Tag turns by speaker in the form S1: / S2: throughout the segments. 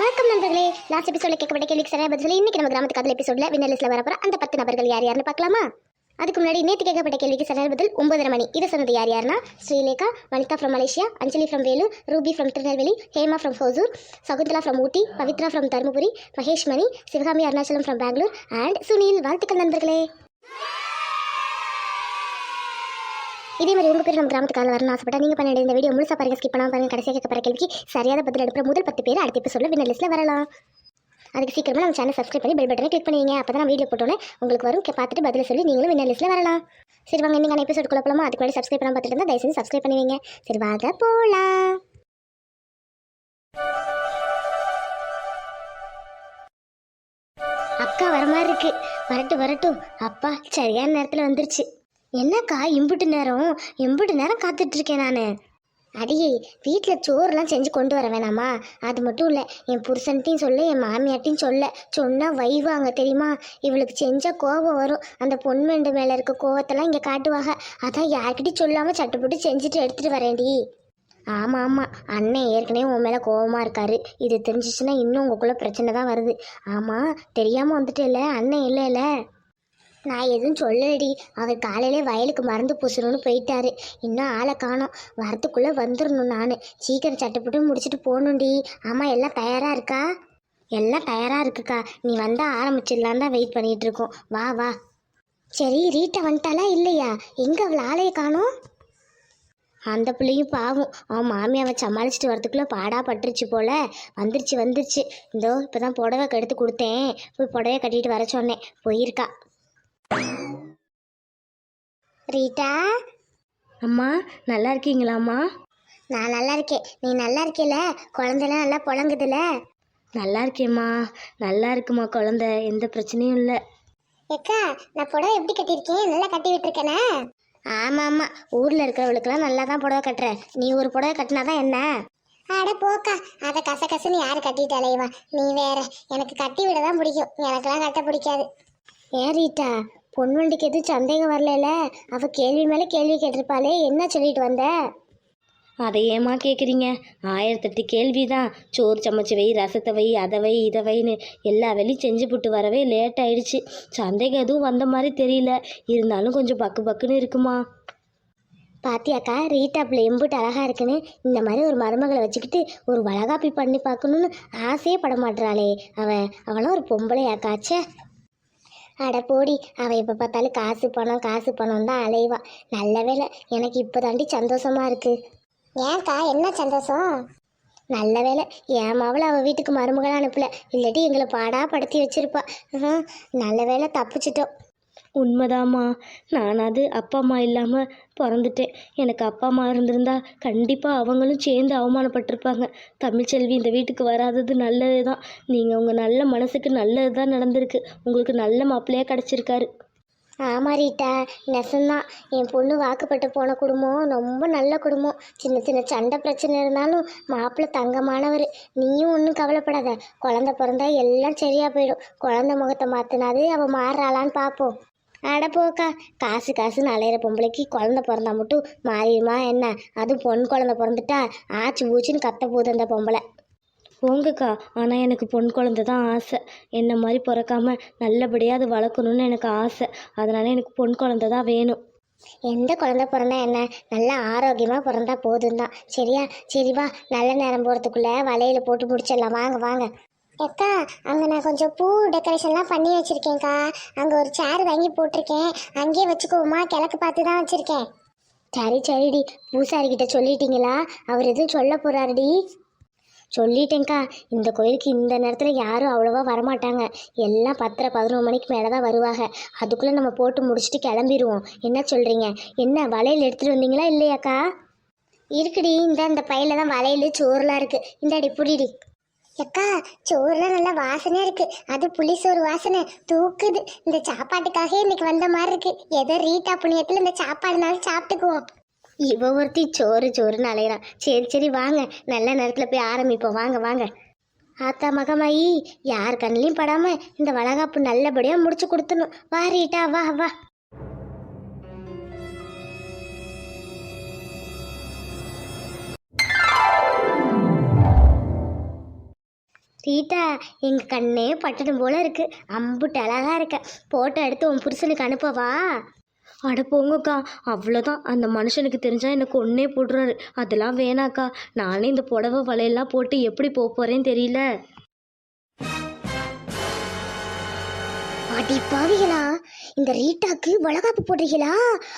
S1: வணக்கம் நண்பர்களே. லாஸ்ட் எபிசோட கேட்கப்பட்ட கேள்விக்கு சரியா பதில் இன்னைக்கு நம்ம கிராமத்து கதை எபிசோட்ல வினலிஸ்ட்ல வரப்போற அந்த பத்து நபர்கள் யார் யாருன்னு பார்க்கலாமா? அதுக்கு முன்னாடி நேற்று கேட்கப்பட்ட கேள்விக்கு சரியான பதில் ஒன்பதரை மணி. இதை சொன்னது யார் யாருன்னா? Srilekha Vanitha from Malaysia Anjali from Velu Ruby from Tirunelveli Hema from Hosur Shakuntala from Ooty Pavithra from Dharmapuri Mahesh Mani Sivakami Arunachalam from Bangalore and Sunil. வாழ்த்துக்கள் நண்பர்களே. இதே மாதிரி உங்க பேர் நம்ம கிராமத்துக்கு வரணும் ஆசைப்பட்டா நீங்க பண்ண இந்த வீடியோ முழுசா பாருங்க ஸ்கிப் பண்ணாம பாருங்க. கடைசியாக கேட்க கேள்விக்கு சரியான பதில் அனுப்புற முதல் பத்து பேர் அடுத்த எபிசோட வின்னர் லிஸ்ட்ல வரலாம். அதுக்கு சீக்கிரமா நம்ம சேனல் சப்ஸ்கிரைப் பண்ணி பெல் பட்டனை கிளிக் பண்ணுவீங்க அப்பதான் நான் வீடியோ போட்டோன்னே உங்களுக்கு வரும். பார்த்துட்டு பதில் சொல்லி நீங்களும் வின்னர் லிஸ்ட்ல வரலாம். சரி வாங்க இன்னைக்கு எபிசோட் குழப்பலாமா அதுக்கு முன்னாடி சப்ஸ்கிரைப் பண்ணாம பார்த்துட்டு இருந்தா தயவுசெய்து சப்ஸ்கிரைப் பண்ணுவீங்க சரி வாங்க போலாம். அக்கா வர மாதிரி இருக்கு. வரட்டும் வரட்டும். அப்பா சரியான நேரத்தில் வந்துருச்சு. என்னக்கா இம்புட்டு நேரம்? இம்புட்டு நேரம் காத்துட்ருக்கேன் நான். அடியே வீட்டில் சோறுலாம் செஞ்சு கொண்டு வர வேணாமா? அது மட்டும் இல்லை என் புருஷன்ட்டையும் சொல்ல என் மாமியார்ட்டையும் சொல்ல. சொன்னால் வைவாங்க தெரியுமா? இவளுக்கு செஞ்சால் கோபம் வரும். அந்த பொன்மெண்டு மேலே இருக்க கோவத்தெல்லாம் இங்கே காட்டுவாங்க அதான் யார்கிட்டயும் சொல்லாமல் சட்டுப்பட்டு செஞ்சுட்டு எடுத்துகிட்டு வரேன்டி. ஆமாம் ஆமாம் அண்ணன் ஏற்கனவே உன் மேலே கோவமாக இருக்காரு. இது தெரிஞ்சிச்சுன்னா இன்னும் உங்களுக்குள்ளே பிரச்சனை தான் வருது. ஆமாம் தெரியாமல் வந்துட்டேல அண்ணன் இல்லைல்ல? நான் எதுவும் சொல்லலடி. அவர் காலையிலே வயலுக்கு மருந்து பூசணும்னு போயிட்டாரு. இன்னும் ஆளை காணோம். வரத்துக்குள்ளே வந்துடணும் நான். சீக்கிரம் சட்டுப்பட்டு முடிச்சுட்டு போகணும்டி. ஆமாம் எல்லாம் தயாராக இருக்கா? எல்லாம் தயாராக இருக்குக்கா. நீ வந்தால் ஆரம்பிச்சிடலான் தான் வெயிட் பண்ணிகிட்டு இருக்கோம். வா வா. சரி ரீட்டை வந்துட்டாலா இல்லையா? எங்கே அவள் ஆளையை காணோம்? அந்த பிள்ளையும் பாவம். அவன் மாமியாவை சமாளிச்சுட்டு வரதுக்குள்ளே பாடா பட்டுருச்சு போல. வந்துருச்சு வந்துருச்சு. இதோ இப்போ தான் புடவை கெடுத்து கொடுத்தேன். போய் புடவை கட்டிட்டு வர சொன்னேன். போயிருக்கா. ரீட்டா?
S2: அம்மா நல்லா இருக்கீங்களாம்மா
S1: நான் நல்லா இருக்கேன். நீ நல்லா இருக்கேல குழந்தைலாம் நல்லா புழங்குதுல
S2: நல்லா இருக்கேம்மா. நல்லா இருக்குமா குழந்த? எந்த பிரச்சனையும் இல்லை.
S1: ஏக்கா நான் புடவை எப்படி கட்டியிருக்கேன்? நல்லா கட்டி விட்டுருக்கேனே? ஆமாம் ஆமாம் ஊரில் இருக்கிறவளுக்கெல்லாம் நல்லா தான் புடவை கட்டுற. நீ ஒரு புடவை கட்டினா தான் என்ன? அட போக்கா அதை கச கசன்னு யார் கட்டிட்டு அலைவா நீ வேற. எனக்கு கட்டி விட தான் பிடிக்கும். எனக்கெல்லாம் கட்ட பிடிக்காது. ஏன் ரீட்டா? பொன்வண்டிக்கு எதுவும் சந்தேகம் வரல அவ கேள்வி மேலே கேள்வி கேட்டிருப்பாளே. என்ன சொல்லிட்டு வந்த?
S2: அதை ஏம்மா கேட்குறீங்க ஆயிரத்தெட்டு கேள்வி தான் சோறு சமைச்சு வை ரசத்தை வை அதை வை இதை வைன்னு எல்லா வேலையும் செஞ்சு போட்டு வரவே லேட் ஆயிடுச்சு. சந்தேகம் எதுவும் வந்த மாதிரி தெரியல. இருந்தாலும் கொஞ்சம் பக்கு பக்குன்னு இருக்குமா?
S1: பாத்தியாக்கா ரீட்டா பிள்ளை எம்புட்டு அழகா இருக்குன்னு இந்த மாதிரி ஒரு மருமகளை வச்சுக்கிட்டு ஒரு வளகாப்பி பண்ணி பார்க்கணும்னு ஆசையே பட மாட்றாளே. அவ அவளும் ஒரு பொம்பளையாக்காச்சே அட போடி அவள் எப்போ பார்த்தாலும் காசு பணம் காசு பணம் தான் அலைவா. நல்ல வேலை எனக்கு இப்போ சந்தோஷமா இருக்கு. ஏன்க்கா என்ன சந்தோஷம்? நல்ல வேலை ஏன் மாவில் அவள் வீட்டுக்கு மருமகளை அனுப்பல. இல்லாட்டி எங்களை பாடா படுத்தி வச்சிருப்பா. நல்ல வேலை தப்பிச்சிட்டோம்.
S2: உண்மைதாம்மா. நானாவது அப்பா அம்மா இல்லாமல் பிறந்துட்டேன். எனக்கு அப்பா அம்மா இருந்திருந்தா கண்டிப்பாக அவங்களும் சேர்ந்து அவமானப்பட்டிருப்பாங்க. தமிழ்ச்செல்வி இந்த வீட்டுக்கு வராதது நல்லது தான் நீங்கள் உங்கள் நல்ல மனசுக்கு நல்லது தான் நடந்திருக்கு. உங்களுக்கு நல்ல மாப்பிள்ளையாக கிடச்சிருக்காரு.
S1: ஆமாம் ரீட்டா நெசந்தான். என் பொண்ணு வாக்குப்பட்டு போன குடும்பம் ரொம்ப நல்ல குடும்பம். சின்ன சின்ன சண்டை பிரச்சனை இருந்தாலும் மாப்பிள்ளை தங்கமானவர். நீயும் ஒன்றும் கவலைப்படாத. குழந்த பிறந்தா எல்லாம் சரியாக போயிடும். குழந்த முகத்தை மாற்றினாதே அவள் மாறுறாளான்னு பார்ப்போம் அட போக்கா காசு காசுன்னு அலையிற பொம்பளைக்கு குழந்தை பிறந்தா மட்டும் மாறிடுமா என்ன? அதுவும் பொன் குழந்தை பிறந்துட்டா ஆச்சு பூச்சின்னு கத்த போகுது அந்த பொம்பளை.
S2: போங்கக்கா ஆனால் எனக்கு பொன் குழந்தை தான் ஆசை. என்ன மாதிரி பிறக்காம நல்லபடியாக அது வளர்க்கணும்னு எனக்கு ஆசை. அதனால எனக்கு பொன் குழந்தை தான் வேணும்.
S1: எந்த குழந்தை பிறந்தா என்ன? நல்லா ஆரோக்கியமாக பிறந்தா போதும் தான் சரியா? சரி வா நல்ல நேரம் போகிறதுக்குள்ள வலையில போட்டு முடிச்சிடலாம். வாங்க வாங்க. அக்கா அங்கே நான் கொஞ்சம் பூ டெக்கரேஷன்லாம் பண்ணி வச்சுருக்கேன்க்கா. அங்கே ஒரு சேர் வாங்கி போட்டிருக்கேன். அங்கேயே வச்சுக்கோமா கிழக்கு பார்த்து தான் வச்சுருக்கேன். சரி சரிடி. பூசாரிக்கிட்ட சொல்லிட்டீங்களா? அவர் எதுவும் சொல்ல போகிறாருடி சொல்லிட்டேங்க்கா இந்த கோயிலுக்கு இந்த நேரத்தில் யாரும் அவ்வளோவா வரமாட்டாங்க. எல்லாம் பத்தரை பதினொரு மணிக்கு மேலே தான் வருவாங்க. அதுக்குள்ளே நம்ம போட்டு முடிச்சுட்டு கிளம்பிடுவோம் என்ன சொல்கிறீங்க என்ன வளையல் எடுத்துகிட்டு வந்தீங்களா இல்லையாக்கா? இருக்குடி. இந்த அந்த பையில தான் வளையல் சோறுலாம் இருக்குது இந்தாடி புடிடி. அக்கா சோறுலாம் நல்லா வாசனையாக இருக்கு. அது புளி சோறு வாசனை. தூக்குது. இந்த சாப்பாட்டுக்காக இன்னைக்கு வந்த மாதிரி இருக்கு. ஏதோ ரீட்டா புண்ணியத்தில் இந்த சாப்பாடுனாலும் சாப்பிட்டுக்குவோம். இவ ஒருத்தி சோறு சோறுன்னு அலையிறான் சரி சரி வாங்க. நல்ல நேரத்தில் போய் ஆரம்பிப்போம். வாங்க வாங்க. ஆத்தா மகமாயி யார் கண்ணிலையும் படாம இந்த வளகாப்பு நல்லபடியாக முடிச்சு கொடுத்துணும் வா ரீட்டா வா வா. ரீட்டா எங்க கண்ணே பட்டணம் போல இருக்கு. அம்புட்டு அழகா இருக்க. போட்டோ எடுத்து உன் புருஷனுக்கு அனுப்பவா?
S2: அட போங்கக்கா அவ்வளோதான் அந்த மனுஷனுக்கு தெரிஞ்சால் எனக்கு ஒன்றே போடுறாரு அதெல்லாம் வேணாக்கா. நானே இந்த புடவை வலையெல்லாம் போட்டு எப்படி போக போகிறேன்னு தெரியல.
S1: அடி பாவிகளா இந்த ரீட்டாக்கு வளகாப்பு போடுறீங்களா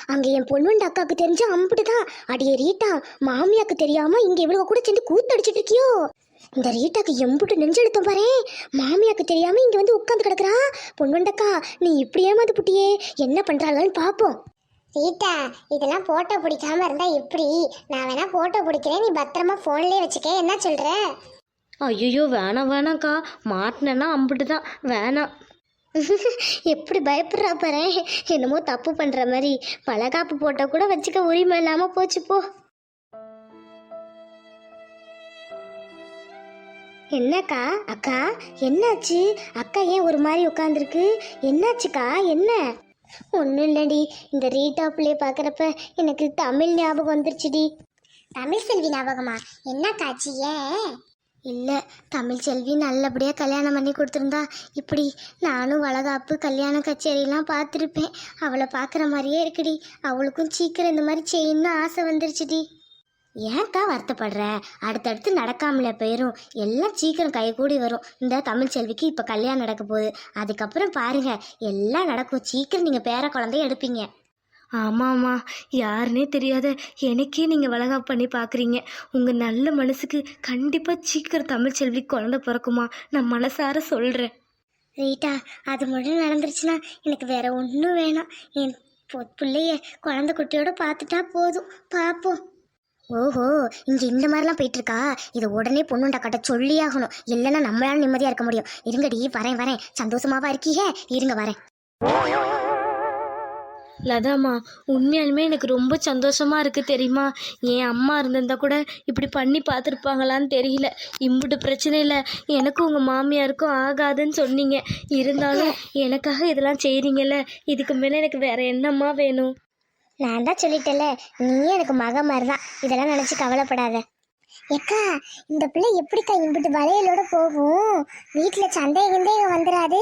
S1: அங்க என் பொண்ணுண்ட அக்காக்கு அம்புட்டு தான் அடியே ரீட்டா மாமியாக்கு தெரியாம இங்க இவ்வளவு கூட சேர்ந்து கூத்தடிச்சிட்டு இருக்கியோ? இந்த ரீட்டாக்கு எம்புட்டு நெஞ்செழுத்தம் பாரு. மாமியாக்கு தெரியாம இங்க வந்து உட்காந்து கிடக்குறா. பொண்ணுண்டக்கா நீ இப்படி ஏமாந்து புட்டியே. என்ன பண்றாங்கன்னு பாப்போம். ரீட்டா இதெல்லாம் போட்டோ பிடிக்காம இருந்தா எப்படி? நான் வேணா போட்டோ பிடிக்கிறேன். நீ பத்திரமா போன்லயே வச்சுக்க. என்ன சொல்ற?
S2: ஐயோ வேணாம் வேணாம்க்கா. மாட்டினேன்னா அம்பிட்டு தான் வேணாம்.
S1: எப்படி பயப்படுறா பாரு. என்னமோ தப்பு பண்ற மாதிரி. பலகாப்பு போட்டா கூட வச்சுக்க உரிமை இல்லாம போச்சு போ. என்னக்கா? அக்கா என்னாச்சு? அக்கா ஏன் ஒரு மாதிரி உட்காந்துருக்கு என்னாச்சுக்கா? என்ன? ஒன்றும் இல்லடி. இந்த ரீட்டா பிள்ளைய பார்க்குறப்ப எனக்கு தமிழ் ஞாபகம் வந்துருச்சுடி. தமிழ் செல்வி ஞாபகமா? என்ன காட்சி ஏன்? இல்லை தமிழ் செல்வி நல்லபடியாக கல்யாணம் பண்ணி கொடுத்துருந்தா இப்படி நானும் வளகாப்பு கல்யாண கச்சேரியெல்லாம் பார்த்துருப்பேன். அவளை பார்க்குற மாதிரியே இருக்குடி. அவளுக்கும் சீக்கிரம் இந்த மாதிரி செய்யணும்னு ஆசை வந்துருச்சுடி. ஏன்க்கா வருத்தப்படுற? அடுத்தடுத்து நடக்காமலே போயிரும். எல்லாம் சீக்கிரம் கைகூடி வரும். இந்த தமிழ் செல்விக்கு இப்போ கல்யாணம் நடக்க போகுது. அதுக்கப்புறம் பாருங்க எல்லாம் நடக்கும். சீக்கிரம் நீங்கள் பேர குழந்தைய எடுப்பீங்க.
S2: ஆமாம்மா. யாருனே தெரியாத எனக்கே நீங்கள் வளகாப்பு பண்ணி பார்க்குறீங்க உங்கள் நல்ல மனசுக்கு கண்டிப்பாக சீக்கிரம் தமிழ்ச்செல்வி குழந்த பிறக்குமா? நான் மனசார சொல்கிறேன்
S1: ரீட்டா அது மட்டும் நடந்துருச்சுன்னா எனக்கு வேற ஒன்றும் வேணாம். என் பிள்ளைய குழந்தை குட்டியோட பார்த்துட்டா போதும். பார்ப்போம் ஓஹோ இங்க இந்த மாதிரிலாம் போயிட்டு இருக்கா இதை உடனே பொண்ணுண்டா கட்ட சொல்லியாகணும் இல்லைன்னா நம்மளால நிம்மதியா இருக்க முடியும். இருங்கடி வரேன் வரேன். சந்தோஷமாவா இருக்கீங்க? இருங்க வரேன்.
S2: லதாம்மா உண்மையாலுமே எனக்கு ரொம்ப சந்தோஷமா இருக்கு தெரியுமா? என் அம்மா இருந்திருந்தா கூட இப்படி பண்ணி பார்த்துருப்பாங்களான்னு தெரியல. இம்புட்டு பிரச்சனை இல்லை. எனக்கும் உங்கள் மாமியாருக்கும் ஆகாதுன்னு சொன்னீங்க. இருந்தாலும் எனக்காக இதெல்லாம் செய்கிறீங்கல்ல இதுக்கு மேலே எனக்கு வேற என்னம்மா வேணும்?
S1: நான் தான் சொல்லிட்டேல நீ எனக்கு மக மாதிரி தான் இதெல்லாம் நினச்சி கவலைப்படாத. ஏக்கா இந்த பிள்ளை எப்படிக்கா இம்பிட்டு வளையலோட போகும்? வீட்டில் சந்தேகம் கிந்தேகம் வந்துடாது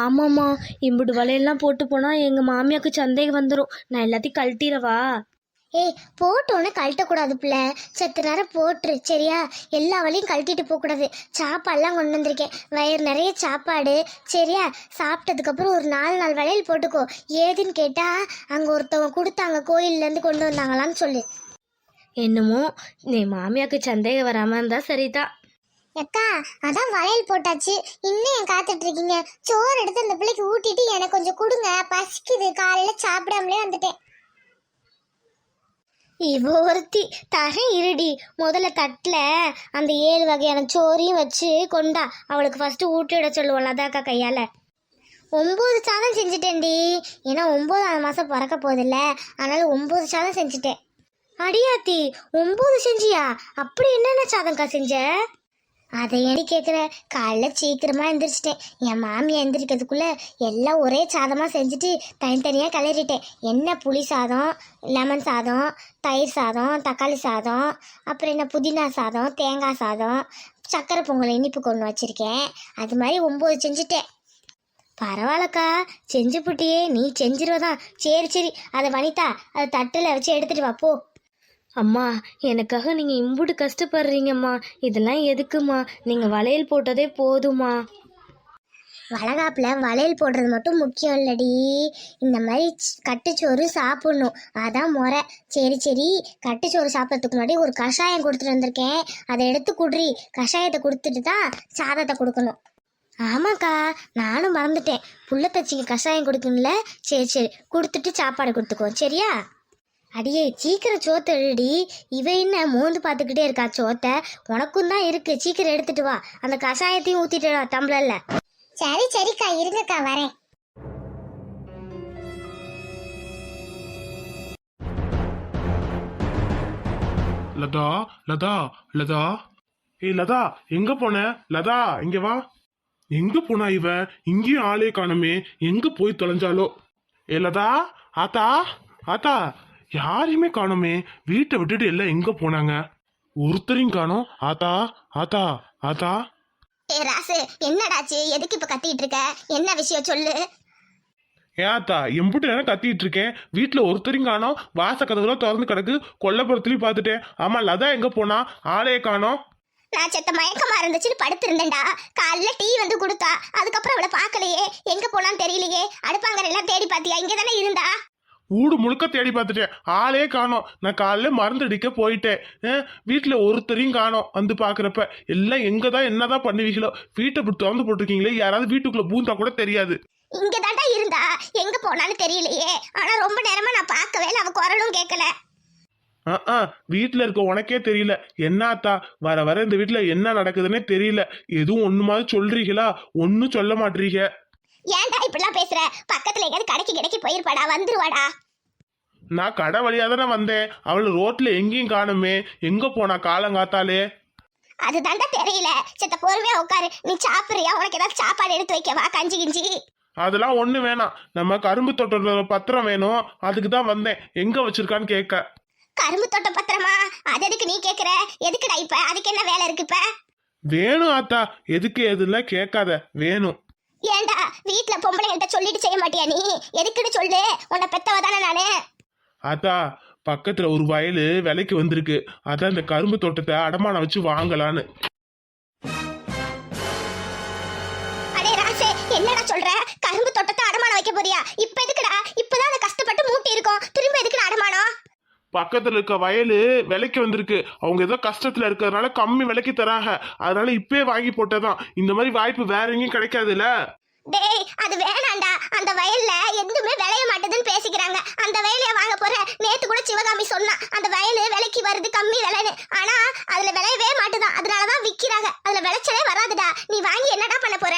S2: ஆமாம்மா இம்புட்டு வலையெல்லாம் போட்டு போனால் எங்கள் மாமியாருக்கு சந்தேகம் வந்துடும் நான் எல்லாத்தையும் கழட்டிடவா
S1: ஏய் போட்டோன்னு கழட்டக்கூடாது பிள்ளை. சத்து நேரம் போட்டுரு சரியா? எல்லா வழியும் கழட்டிட்டு போகக்கூடாது சாப்பாடுலாம் கொண்டு வந்திருக்கேன். வயிறு நிறைய சாப்பாடு சரியா? சாப்பிட்டதுக்கப்புறம் ஒரு நாலு நாள் வளையல் போட்டுக்கோ. ஏதுன்னு கேட்டால் அங்கே ஒருத்தவங்க கொடுத்தாங்க கோயில்லேருந்து கொண்டு வந்தாங்களான்னு சொல்லு.
S2: என்னமோ என் மாமியாருக்கு சந்தேகம் வராமல் இருந்தால் சரிதான்
S1: அக்கா அதான் வளையல் போட்டாச்சு. இன்னும் என் காத்துட்டு இருக்கீங்க? சோறு எடுத்து அந்த பிள்ளைக்கு ஊட்டிட்டு எனக்கு கொஞ்சம் கொடுங்க. பசிக்குது. காலையில சாப்பிடாமலே வந்துட்டேன். இவ ஒருத்தி தகை இருடி. முதல்ல தட்டில் அந்த ஏழு வகையான சோறையும் வச்சு கொண்டா. அவளுக்கு ஃபஸ்ட்டு ஊட்டிவிட சொல்லுவோம்ல அதாக்கா கையால். ஒம்பது சாதம் செஞ்சுட்டேன்டி. ஏன்னா ஒம்பதாவது மாதம் பிறக்க போதில்ல அதனால் ஒம்பது சாதம் செஞ்சுட்டேன். அடியாத்தி ஒம்பது செஞ்சியா? அப்படி என்னென்ன சாதம்க்கா செஞ்ச? அதை ஏன் கேட்குற காலைல சீக்கிரமா எந்திரிச்சிட்டேன். என் மாமி எந்திரிக்கிறதுக்குள்ள எல்லாம் ஒரே சாதமாக செஞ்சுட்டு தனித்தனியாக கிளறிட்டேன். என்ன புளி சாதம் லெமன் சாதம் தயிர் சாதம் தக்காளி சாதம் அப்புறம் என்ன புதினா சாதம் தேங்காய் சாதம் சக்கரை பொங்கல் இனிப்பு கொண்டு வச்சிருக்கேன். அது மாதிரி ஒம்பது செஞ்சுட்டேன். பரவாயில்லக்கா செஞ்சு புட்டியே நீ செஞ்சிருவதான். சரி சரி அதை வனிதா அதை தட்டில் வச்சு எடுத்துட்டு வா போ.
S2: அம்மா எனக்காக நீங்கள் இம்புட்டு கஷ்டப்படுறீங்கம்மா. இதெல்லாம் எதுக்குமா நீங்கள் வளையல் போட்டதே போதுமா
S1: வளகாப்பில் வளையல் போடுறது மட்டும் முக்கியம் இல்லடி. இந்த மாதிரி கட்டுச்சோறு சாப்பிடணும். அதான் முறை. சரி சரி. கட்டுச்சோறு சாப்பிட்றதுக்கு முன்னாடி ஒரு கஷாயம் கொடுத்துட்டு வந்திருக்கேன். அதை எடுத்து குடுறி. கஷாயத்தை கொடுத்துட்டு தான் சாதத்தை கொடுக்கணும். ஆமாக்கா நானும் மறந்துட்டேன். புள்ள தச்சிங்க கஷாயம் கொடுக்கணும்ல? சரி சரி. கொடுத்துட்டு சாப்பாடு கொடுத்துக்கோ சரியா? அடியே சீக்கிரம் சோத்தை எழுடி இவ என்ன மோந்து பார்த்துக்கிட்டே இருக்கா? சோத்தை? உனக்கும் தான் இருக்கு. சீக்கிரம் எடுத்துட்டு வா. அந்த கஷாயத்தையும் ஊத்திட்டு வா டம்ளர்ல சரி சரிக்கா. இருங்கக்கா வரேன்.
S3: லதா லதா லதா. ஏய் லதா எங்க போன? லதா இங்க வா. எங்க போனா இவ? இங்கேயும் ஆளே காணுமே. எங்க போய் தொலைஞ்சாலோ? ஏ லதா ஆத்தா ஆத்தா. யாரையுமே காணோமே. வீட்டை விட்டுட்டு எல்லாம் எங்க போனாங்க? ஒருத்தரையும் காணோம். ஆத்தா ஆத்தா ஆத்தா.
S1: டேய் ராசு என்னடாச்சு எதுக்கு இப்ப கத்திட்டு இருக்க? என்ன விஷயம் சொல்லு.
S3: ஏத்தா எம்புட்டு நேரம் கத்திட்டு இருக்கேன். வீட்டுல ஒருத்தரையும் காணோம். வாச கதவுலாம் திறந்து கிடக்கு. கொல்லப்புறத்துலயும் பார்த்துட்டேன். ஆமா லதா எங்க போனா? ஆளையே காணோம்.
S1: நான் செத்த மயக்கமா இருந்துச்சுன்னு படுத்திருந்தேன்டா. காலைல டீ வந்து கொடுத்தா. அதுக்கப்புறம் அவளை பார்க்கலையே. எங்க போனான்னு தெரியலையே. அடுப்பாங்கரெல்லாம் தேடி பாத்தியா இங்க தானே இருந்தா?
S3: ஊடு முழுக்க தேடி பார்த்துட்டேன். ஆளே காணோம். நான் காலையில மருந்து அடிக்க போயிட்டேன். வீட்டுல ஒருத்தரையும் காணோம். வந்து பாக்குறப்ப எல்லாம் எங்கதான் என்னதான் பண்ணுவீங்களோ வீட்டை இப்படி திறந்து போட்டிருக்கீங்களே யாராவது வீட்டுக்குள்ள பூந்தா கூட தெரியாது.
S1: இங்க தாண்டா இருந்தா. எங்க போனான்னு தெரியலையே. ஆனா ரொம்ப நேரமா நான் பார்க்கவே இல்லை. அவ குரலும் கேட்கல
S3: அஹ், வீட்டுல இருக்க உனக்கே தெரியல. என்னாத்தா வர வர இந்த வீட்டுல என்ன நடக்குதுன்னே தெரியல. எதுவும் ஒண்ணுமாவது சொல்றீங்களா? ஒன்னும் சொல்ல மாட்டீங்க.
S1: ஏன்டா இப்படிலாம் பேசுற? பக்கத்துல எங்கேயாவது கடைக்கு கிடைக்கு போயிருப்பாடா வந்துருவாடா.
S3: நான் கடை வழியா தானே வந்தேன். அவளை ரோட்ல எங்கேயும் காணுமே. எங்க போனா காலங்காத்தாலே
S1: அதுதான்டா தெரியல. செத்த பொறுமையா உட்காரு. நீ சாப்பிடுறியா? உனக்கு ஏதாவது சாப்பாடு எடுத்து வைக்கவா கஞ்சி கிஞ்சி.
S3: அதெல்லாம் ஒண்ணு வேணாம். நம்ம கரும்பு தோட்டத்தோட பத்திரம் வேணும். அதுக்கு தான் வந்தேன். எங்க வச்சிருக்கான்னு கேட்க.
S1: கரும்பு தோட்ட பத்திரமா? அது எதுக்கு நீ கேக்குற? எதுக்குடா இப்ப? அதுக்கு என்ன வேலை இருக்கு இப்ப?
S3: வேணும் ஆத்தா. எதுக்கு எதுல கேட்காத. வேணும்.
S1: ஏன்டா வீட்ல பொம்பளைங்கள்ட்ட சொல்லிட்டு செய்ய மாட்டியா நீ? எதுக்குன்னு சொல்லு உன்னை பெத்தவ தானே நானு.
S3: ஆத்தா பக்கத்துல ஒரு வயலு விலைக்கு வந்திருக்கு. அதான் இந்த கரும்பு தோட்டத்தை அடமானம் வச்சு வாங்கலான்னு.
S1: அடே ராசே என்னடா சொல்ற? கரும்பு தோட்டத்தை அடமானம் வைக்க போறியா? இப்ப எதுக்குடா? இப்பதான் அதை கஷ்டப்பட்டு மூட்டி இருக்கோம் திரும்ப எதுக்குடா அடமானம்?
S3: பக்கத்துல இருக்க வயலு விலைக்கு வந்திருக்கு. அவங்க ஏதோ கஷ்டத்துல இருக்கிறதுனால கம்மி விலைக்கு தராங்க. அதனால இப்பயே வாங்கி போட்டதான் இந்த மாதிரி வாய்ப்பு வேற எங்கேயும் கிடைக்காதுல்ல?
S1: டேய் அது வேணாண்டா. அந்த வயல்ல எதுவுமே விளைய மாட்டேதுன்னு பேசிக்கிறாங்க. அந்த வயலைய வாங்க போற? நேத்து கூட சிவகாமி சொன்னா அந்த வயலு விலைக்கு வருது கம்மி விலைன்னு. ஆனா அதுல விளையவே மாட்டுதான். அதனாலதான் விக்கிறாங்க. அதுல விளைச்சலே வராதுடா. நீ வாங்கி என்னடா பண்ண போற?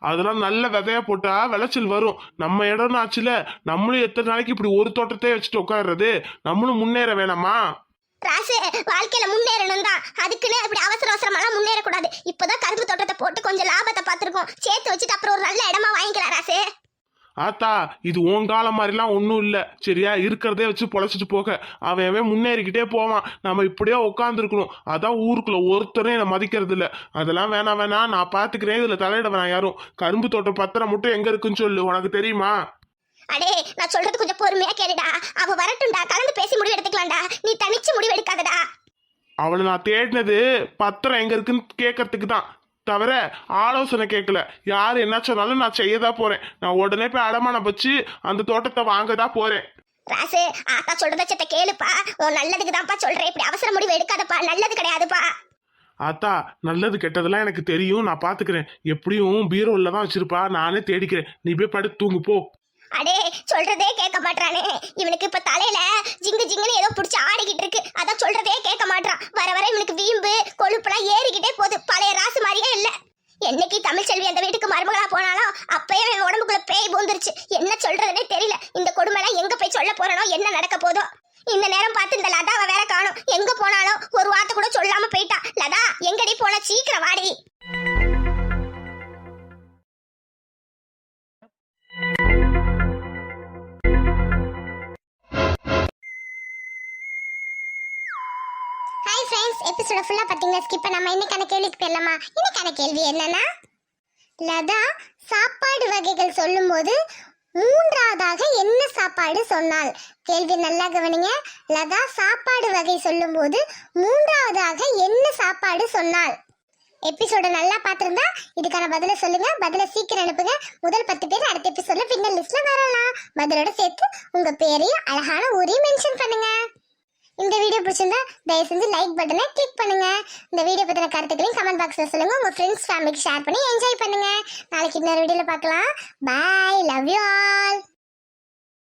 S3: அதெல்லாம் நல்ல விதையா போட்டா விளைச்சல் வரும். நம்ம இடம்னு ஆச்சுல நம்மளும் எத்தனை நாளைக்கு இப்படி ஒரு தோட்டத்தையே வச்சுட்டு உட்கார்றது? நம்மளும் முன்னேற வேணாமா?
S1: ராசு வாழ்க்கையில முன்னேறணும் தான். அதுக்குன்னு இப்படி அவசர அவசரமெல்லாம் முன்னேறக்கூடாது. இப்போதான் கரும்பு தோட்டத்தை போட்டு கொஞ்சம் லாபத்தை பார்த்துருக்கோம். சேர்த்து வச்சுட்டு அப்புறம் ஒரு நல்ல இடமா வாங்கிக்கலாம் ராசு.
S3: ஆத்தா இது உன் காலம் மாதிரிலாம் ஒன்றும் இல்லை. சரியா? இருக்கிறதே வச்சு பொழைச்சிட்டு போக. அவன் அவன் முன்னேறிக்கிட்டே போவான். நம்ம இப்படியே உட்காந்துருக்கணும் அதான் ஊருக்குள்ள ஒருத்தரும் என்னை மதிக்கிறது இல்லை. அதெல்லாம் வேணாம் வேணாம். நான் பார்த்துக்கிறேன் இதில் தலையிட வேணாம் யாரும்? கரும்பு தோட்டம் பத்திரம் மட்டும் எங்கே இருக்குன்னு சொல்லு. உனக்கு தெரியுமா?
S1: அடே நான் சொல்றது கொஞ்சம் பொறுமையா கேளுடா. அவ வரட்டும்டா. கலந்து பேசி முடிவு எடுத்துக்கலாம்டா. நீ தனிச்சு முடிவு எடுக்காதடா.
S3: அவளை நான் தேடினது பத்திரம் எங்கே இருக்குன்னு கேட்கறதுக்கு தான் தவிர ஆலோசனை கேட்கல. யார் என்ன சொன்னாலும் நான் செய்ய தான் போகிறேன் நான் உடனே போய் அடமானம் வச்சு அந்த தோட்டத்தை வாங்க தான் போகிறேன்
S1: ராசு ஆத்தா சொல்றத சத்த கேளுப்பா. நல்லதுக்கு தான்ப்பா சொல்றேன். இப்படி அவசர முடிவு எடுக்காதப்பா. நல்லது கிடையாதுப்பா.
S3: ஆத்தா நல்லது கெட்டதெல்லாம் எனக்கு தெரியும். நான் பாத்துக்கிறேன். எப்படியும் பீரோல தான் வச்சிருப்பா. நானே தேடிக்கிறேன். நீ போய் படுத்து தூங்கு போ.
S1: அடே சொல்றதே கேட்க மாட்டானே இவனுக்கு இப்ப தலையில ஜிங்கு ஜிங்குன்னு ஏதோ பிடிச்சி ஆடிக்கிட்டு இருக்கு. அதான் சொல்றதே கேட்க மாட்டான் வர வர இவனுக்கு வீம்பு கொழுப்புலாம் ஏறிக்கிட்டே போகுது. பழைய ராசு மாதிரியே இல்ல. என்னைக்கு தமிழ் செல்வி அந்த வீட்டுக்கு மருமகளா போனாலும் அப்பயே என் உடம்புக்குள்ள பேய் பூந்துருச்சு. என்ன சொல்றதுனே தெரியல. இந்த கொடுமைலாம் எங்க போய் சொல்ல போறனோ என்ன நடக்க போதோ. இந்த நேரம் பார்த்து இந்த லதாவை வேற காணும். எங்க போனாலும் ஒரு வார்த்தை கூட சொல்லாம போயிட்டா. லதா எங்கடி போன? சீக்கிரம் வாடி. ஃபுல்லா ஸ்கிப் பண்ணாம இன்னைக்கான கேள்விக்கு போயிடலாமா? இன்னைக்கான கேள்வி என்னன்னா லதா சாப்பாடு வகைகள் சொல்லும்போது மூன்றாவதாக என்ன சாப்பாடு சொன்னால் கேள்வி நல்லா கவனிங்க. லதா சாப்பாடு வகை சொல்லும்போது மூன்றாவதாக என்ன சாப்பாடு சொன்னால் எபிசோட நல்லா பார்த்துருந்தா இதுக்கான பதில சொல்லுங்க. பதில சீக்கிரம் அனுப்புங்க. முதல் பத்து பேர் அடுத்த எபிசோட்ல பின்னர் லிஸ்ட்ல வரலாம். பதிலோட சேர்த்து உங்க பேரையும் அழகான ஊரையும் மென்ஷன் பண்ணுங்க. இந்த வீடியோ பிடிச்சிருந்தா தயவு செஞ்சு லைக் பட்டனை கிளிக் பண்ணுங்க. இந்த வீடியோ பத்தின கருத்துக்களையும் கமெண்ட் பாக்ஸ்ல சொல்லுங்க. உங்க ஃப்ரெண்ட்ஸ் ஃபேமிலிக்கு ஷேர் பண்ணி என்ஜாய் பண்ணுங்க. நாளைக்கு இன்னொரு வீடியோல பார்க்கலாம். Bye love you all